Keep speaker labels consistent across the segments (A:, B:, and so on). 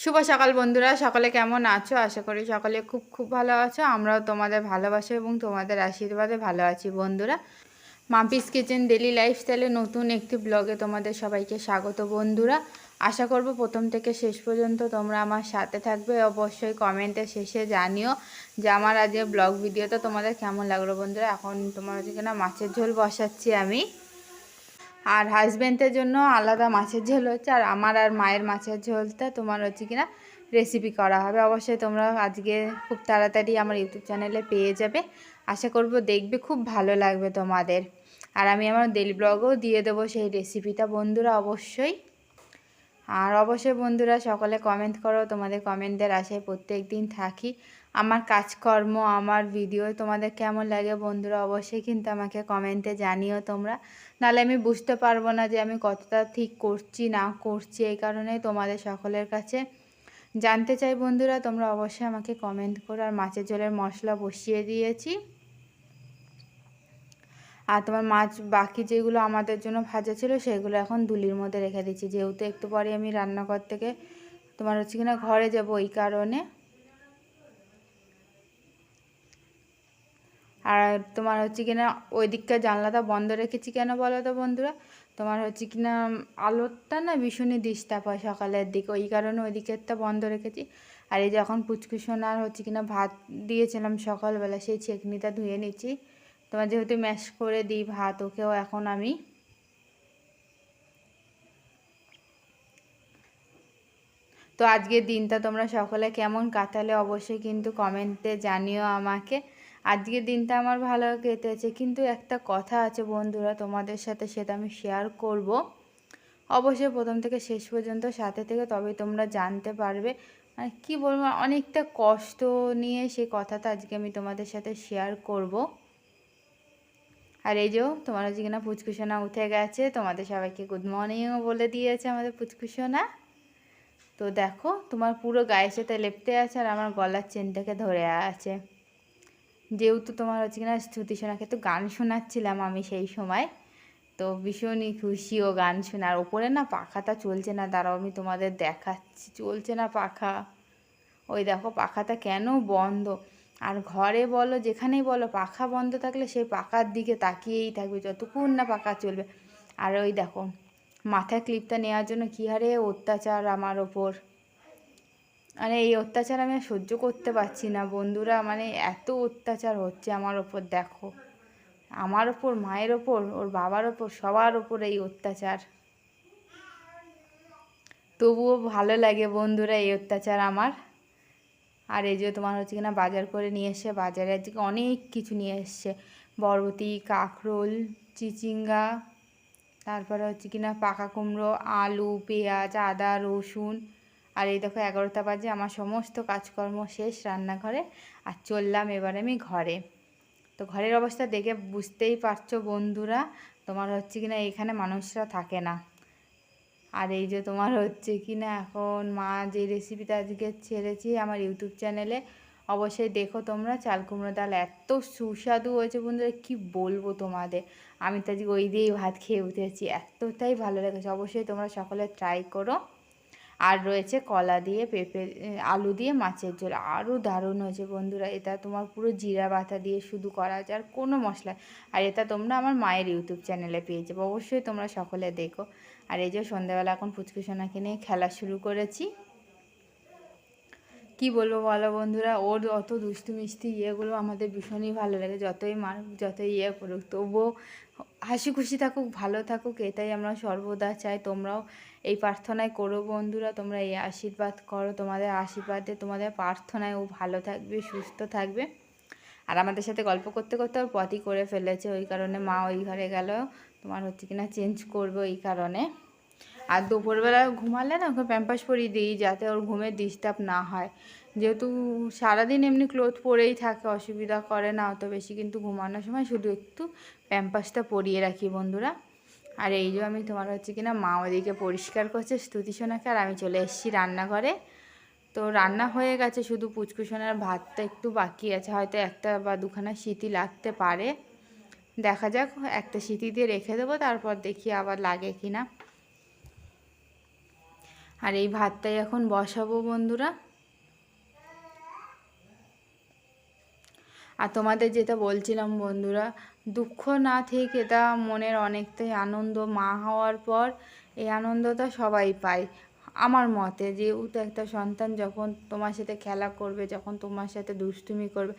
A: শুভ সকাল বন্ধুরা, সকলে কেমন আছো? আশা করি সকলে খুব খুব ভালো আছো। আমরাও তোমাদের ভালোবাসা এবং তোমাদের আশীর্বাদে ভালো আছি বন্ধুরা। মাম্পিস কিচেন ডেলি লাইফস্টাইলে নতুন একটি ব্লগে তোমাদের সবাইকে স্বাগত বন্ধুরা। আশা করব প্রথম থেকে শেষ পর্যন্ত তোমরা আমার সাথে থাকবে। অবশ্যই কমেন্টে শেষে জানিও যে আমার আজকে ব্লগ ভিডিওটা তোমাদের কেমন লাগল বন্ধুরা। এখন তোমার হচ্ছে কিনা মাছের ঝোল বসাচ্ছি আমি। আর হাজব্যান্ডের জন্য আলাদা মাছের ঝোল হচ্ছে, আর আমার আর মায়ের মাছের ঝোলটা তোমার হচ্ছে কিনা রেসিপি করা হবে। অবশ্যই তোমরা আজকে খুব তাড়াতাড়ি আমার ইউটিউব চ্যানেলে পেয়ে যাবে। আশা করব দেখবে, খুব ভালো লাগবে তোমাদের। আর আমি আমার ডেলি ব্লগও দিয়ে দেবো সেই রেসিপিটা বন্ধুরা, অবশ্যই আর অবশ্যই বন্ধুরা সকলে কমেন্ট করো, তোমাদের কমেন্টের আশায় প্রত্যেক দিন থাকি। আমার কাজকর্ম, আমার ভিডিও তোমাদের কেমন লাগে বন্ধুরা অবশ্যই কিন্তু আমাকে কমেন্টে জানিও তোমরা। নাহলে আমি বুঝতে পারব না যে আমি কতটা ঠিক করছি, না করছি, এই কারণে তোমাদের সকলের কাছে জানতে চাই বন্ধুরা। তোমরা অবশ্যই আমাকে কমেন্ট করো। আর মাছের ঝোলের মশলা বসিয়ে দিয়েছি। আর তোমার মাছ বাকি যেগুলো আমাদের জন্য ভাজা ছিল, সেগুলো এখন দুলির মধ্যে রেখে দিচ্ছি। যেহেতু একটু পরে আমি রান্নাঘর থেকে তোমার হচ্ছে কিনা ঘরে যাব ওই কারণে। আর তোমার হচ্ছে কিনা ওই দিককার জানলাটা বন্ধ রেখেছি কেন বলো তো বন্ধুরা? তোমার হচ্ছে কিনা আলোটা না ভীষণই ডিস্টার্ব হয় সকালের দিকে, ওই কারণে ওই দিকেরটা বন্ধ রেখেছি। আর এই যখন পুচকুসোনার হচ্ছে কিনা ভাত দিয়েছিলাম সকালবেলা, সেই ছেকনিটা ধুয়ে নিচ্ছি। তোমার যেহেতু ম্যাশ করে দিই ভাত, ওকেও এখন আমি তো আজকের দিনটা তোমরা সকলে কেমন কাটালে অবশ্যই কিন্তু কমেন্টে জানিও আমাকে। আজকের দিনটা আমার ভালো কেটেছে, কিন্তু একটা কথা আছে বন্ধুরা তোমাদের সাথে সেটা আমি শেয়ার করব। অবশ্যই প্রথম থেকে শেষ পর্যন্ত সাথে থেকে তবেই তোমরা জানতে পারবে। মানে কী বলব, অনেকটা কষ্ট নিয়ে সেই কথাটা আজকে আমি তোমাদের সাথে শেয়ার করব। আর এই যে তোমার হচ্ছে কিনা পুচকুসোনা উঠে গেছে, তোমাদের সবাইকে গুড মর্নিংও বলে দিয়েছে আমাদের পুচকুসোনা তো দেখো, তোমার পুরো গায়ের সাথে লেপটে আছে আর আমার গলার চেনটাকে ধরে আছে। যেহেতু তোমার হচ্ছে কিনা স্তুতি সোনাকে তো গান শোনাচ্ছিলাম আমি সেই সময়, তো ভীষণই খুশি ও গান শোনা। আর ওপরে না পাখাটা চলছে না, দাঁড়াও আমি তোমাদের দেখাচ্ছি, চলছে না পাখা। ওই দেখো পাখাটা কেন বন্ধ? আর ঘরে বলো, যেখানেই বলো, পাখা বন্ধ থাকলে সেই পাখার দিকে তাকিয়েই থাকবে, যতক্ষণ না পাখা চলবে। আর ওই দেখো মাথায় ক্লিপটা নেওয়ার জন্য কী হারে অত্যাচার আমার ওপর। মানে এই অত্যাচার আমি সহ্য করতে পারছি না বন্ধুরা মানে এত অত্যাচার হচ্ছে আমার ওপর, দেখো। আমার ওপর, মায়ের ওপর, ওর বাবার ওপর, সবার ওপর এই অত্যাচার। তবুও ভালো লাগে বন্ধুরা এই অত্যাচার আমার। আর এই যে তোমার হচ্ছে কিনা বাজার করে নিয়ে এসে বাজারে আজকে অনেক কিছু নিয়ে এসছে। বরবটি, কাঁকরোল, চিচিঙ্গা, তারপরে হচ্ছে কিনা পাকা কুমড়ো, আলু, পেঁয়াজ, আদা, রসুন। আর এই দেখো এগারোটা বাজে, আমার সমস্ত কাজকর্ম শেষ রান্নাঘরে আর চললাম এবার আমি ঘরে। তো ঘরের অবস্থা দেখে বুঝতেই পারছ বন্ধুরা, তোমার হচ্ছে কি না এখানে মানুষরা থাকে না। আর এই যে তোমার হচ্ছে কি না এখন মা যে রেসিপিটা আজকে ছেড়েছি আমার ইউটিউব চ্যানেলে, অবশ্যই দেখো তোমরা। চাল কুমড়ো ডাল এত সুস্বাদু হয়েছে বন্ধুরা, কি বলব তোমাদের? আমি তো আজকে ওই দিয়েই ভাত খেয়ে উঠেছি, এতটাই ভালো লেগেছে। অবশ্যই তোমরা সকলে ট্রাই করো। আর রয়েছে কলা দিয়ে, পেঁপে আলু দিয়ে মাছের ঝোল। আরও দারুণ হয়েছে বন্ধুরা, এটা তোমার পুরো জিরা বাটা দিয়ে শুধু করা আছে আর কোনো মশলা। আর এটা তোমরা আমার মায়ের ইউটিউব চ্যানেলে পেয়ে যাব, অবশ্যই তোমরা সকলে দেখো। আর এই যে সন্ধ্যাবেলা এখন ফুচকু সোনাকে নিয়ে খেলা শুরু করেছি। কি বলব বলো বন্ধুরা, ওর অত দুষ্টু মিষ্টি ইয়েগুলো আমাদের ভীষণই ভালো লাগে, যতই মার, যতই ইয়ে করুক, তবুও হাসি খুশি থাকুক, ভালো থাকুক, এটাই আমরা সর্বদা চাই, তোমরাও এই প্রার্থনায় করো বন্ধুরা, তোমরা এই আশীর্বাদ করো, তোমাদের আশীর্বাদে তোমাদের প্রার্থনায় ও ভালো থাকবে, সুস্থ থাকবে। আর আমাদের সাথে গল্প করতে করতে ওর পথই করে ফেলেছে, ওই কারণে মা ওই ঘরে গেল, তোমার হচ্ছে কিনা চেঞ্জ করবে ওই কারণে। আর দুপুরবেলা ঘুমালে না, ওকে প্যাম্পাস পরিয়ে দিই, যাতে ওর ঘুমের ডিস্টার্ব না হয়। যেহেতু সারাদিন এমনি ক্লোথ পরেই থাকে, অসুবিধা করে না, অত বেশি কিন্তু ঘুমানোর সময় শুধু একটু প্যাম্পাসটা পরিয়ে রাখি বন্ধুরা। আর এই যে আমি তোমার হচ্ছে কিনা মা ওদিকে পরিষ্কার করছে, স্তুতি সোনাকে, আর আমি চলে এসেছি রান্নাঘরে। তো রান্না হয়ে গেছে, শুধু পুচকুসোনার ভাতটা একটু বাকি আছে, হয়তো একটা বা দুখানা সিটি লাগতে পারে। দেখা যাক, একটা সিটি দিয়ে রেখে দেবো, তারপর দেখি আবার লাগে কি না আর এই ভাতটাই এখন বসাবো বন্ধুরা। আর তোমাদের যেটা বলছিলাম বন্ধুরা দুঃখ না থেকে তা মনের অনেকটাই আনন্দ মা হওয়ার পর এই আনন্দটা সবাই পায়। আমার মতে যেহেতু একটা সন্তান যখন তোমার সাথে খেলা করবে, যখন তোমার সাথে দুষ্টুমি করবে,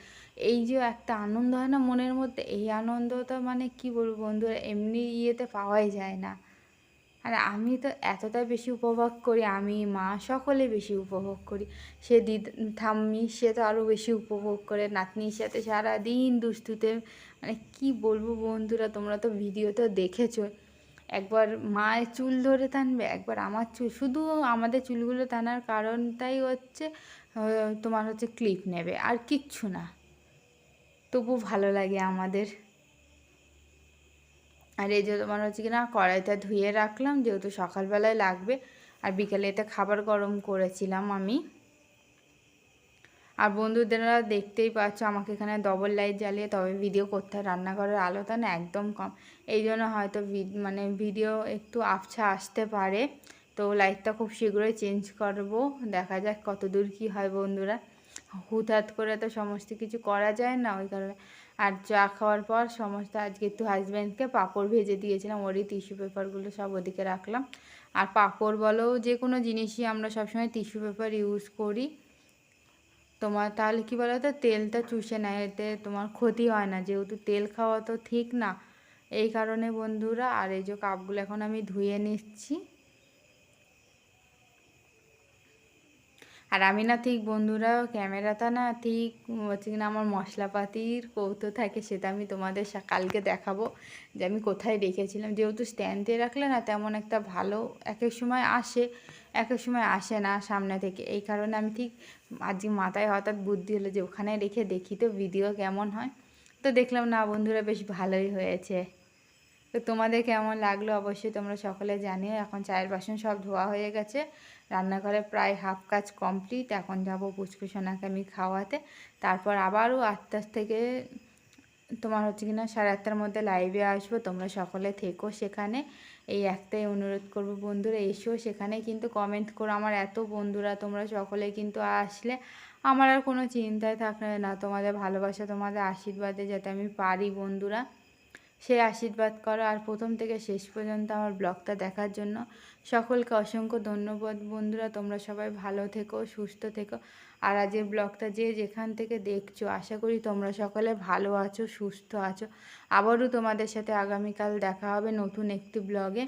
A: এই যে একটা আনন্দ হয় না মনের মধ্যে, এই আনন্দটা মানে কি বলব বন্ধুরা, এমনি ইয়েতে পাওয়াই যায় না। আর আমি তো এতটা বেশি উপভোগ করি, আমি মা সকলে বেশি উপভোগ করি। সে দিদ, ঠাম্মি সে তো আরও বেশি উপভোগ করে, নাতনির সাথে সারাদিন দুষ্টুতে মানে কি বলব বন্ধুরা, তোমরা তো ভিডিওতে দেখেছ। একবার মায়ের চুল ধরে টানবে, একবার আমার চুল, শুধু আমাদের চুলগুলো টানার কারণটাই হচ্ছে তোমার হচ্ছে ক্লিপ নেবে, আর কিচ্ছু না। তবু ভালো লাগে আমাদের। আর এই যে তোমার হচ্ছে কিনা কড়াইটা ধুয়ে রাখলাম, যেহেতু সকালবেলায় লাগবে। আর বিকালে এটা খাবার গরম করেছিলাম আমি। আর বন্ধুদেরা দেখতেই পাচ্ছ, আমাকে এখানে ডবল লাইট জ্বালিয়ে তবে ভিডিও করতে হয়। রান্নাঘরের আলোটা না একদম কম। এই জন্য হয়তো মানে ভিডিও একটু আফছা আসতে পারে। তো লাইটটা খুব শীঘ্রই চেঞ্জ করব। দেখা যাক কত দূর কী হয় বন্ধুরা। হুটহাট করে তো সমস্ত কিছু করা যায় না, ওই কারণে আর চা খাওয়ার পর সমস্ত আজকে একটু হাজব্যান্ডকে পাঁপড় ভেজে দিয়েছিলাম ওরই টিস্যু পেপারগুলো সব ওদিকে রাখলাম। আর পাঁপড় বলো যে কোনো জিনিসই আমরা সবসময় টিস্যু পেপার ইউজ করি। তোমার তাহলে কী বলো তো তেলটা চুষে নেয়, এতে তোমার ক্ষতি হয় না। যেহেতু তেল খাওয়া তো ঠিক না, এই কারণে বন্ধুরা, আর এই যে কাপগুলো এখন আমি ধুয়ে নিচ্ছি। আর আমি না ঠিক বন্ধুরা ক্যামেরাটা না ঠিক হচ্ছে কিনা আমার মশলাপাতির কৌতো থাকে সেটা আমি তোমাদের কালকে দেখাবো যে আমি কোথায় রেখেছিলাম। যেহেতু স্ট্যান্ডে রাখলে না তেমন একটা ভালো এক এক সময় আসে, এক এক সময় আসে না সামনে থেকে। এই কারণে আমি ঠিক আজকে মাথায় হঠাৎ বুদ্ধি হলো যে ওখানে রেখে দেখি তো ভিডিও কেমন হয়। তো দেখলাম না বন্ধুরা বেশ ভালোই হয়েছে। তো তোমাদের কেমন লাগল অবশ্যই তোমরা সকলে জানিও। এখন চায়ের বাসন সব ধোয়া হয়ে গেছে। রান্নাঘরে প্রায় হাফ কাজ কমপ্লিট। এখন যাব পুচকুসোনাকে আমি খাওয়াতে। তারপর আবারও আটটার থেকে তোমার হচ্ছে কিনা সাড়ে আটটার মধ্যে লাইভে আসব। তোমরা সকলে থেকো সেখানে। এই একটাই অনুরোধ করব বন্ধুরা, এসো সেখানে। কিন্তু কমেন্ট করো, আমার এত বন্ধুরা, তোমরা সকলে কিন্তু আসলে আমার আর কোনো চিন্তায় থাকবে না। তোমাদের ভালোবাসা, তোমাদের আশীর্বাদে যাতে আমি পারি বন্ধুরা। সেই আশীর্বাদ করো। আর প্রথম থেকে শেষ পর্যন্ত আমার ব্লগটা দেখার জন্য সকলকে অসংখ্য ধন্যবাদ। বন্ধুরা, তোমরা সবাই ভালো থেকো, সুস্থ থেকো। আর আজকের ব্লগটা যে যেখান থেকে দেখছ, আশা করি তোমরা সকলে ভালো আছো, সুস্থ আছো। আবারও তোমাদের সাথে আগামীকাল দেখা হবে নতুন একটি ব্লগে।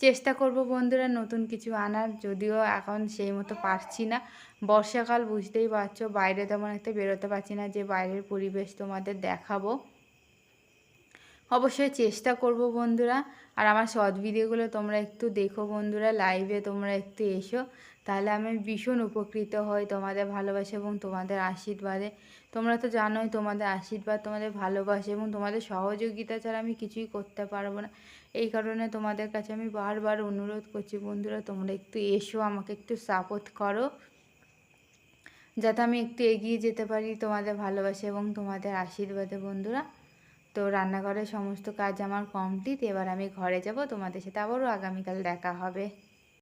A: চেষ্টা করব বন্ধুরা নতুন কিছু আনার, যদিও এখন সেই মতো পারছি না। বর্ষাকাল বুঝতেই পারছ, বাইরে তেমন একটা বেরোতে পারছি না, যে বাইরের পরিবেশ তোমাদের দেখাবো। অবশ্যই চেষ্টা করব বন্ধুরা। আর আমার শর্ট ভিডিওগুলো তোমরা একটু দেখো বন্ধুরা লাইভে তোমরা একটু এসো। তাহলে আমি ভীষণ উপকৃত হই তোমাদের ভালোবাসা এবং তোমাদের আশীর্বাদে। তোমরা তো জানোই তোমাদের আশীর্বাদ, তোমাদের ভালোবাসা এবং তোমাদের সহযোগিতা ছাড়া আমি কিছুই করতে পারব না। এই কারণে তোমাদের কাছে আমি বারবার অনুরোধ করছি বন্ধুরা, তোমরা একটু এসো, আমাকে একটু সাপোর্ট করো। যাতে আমি একটু এগিয়ে যেতে পারি তোমাদের ভালোবাসা এবং তোমাদের আশীর্বাদে বন্ধুরা। তো রান্নাঘরের সমস্ত কাজ আমার কমপ্লিট এবার আমি ঘরে যাব, তোমাদের সাথে আবারও আগামীকাল দেখা হবে।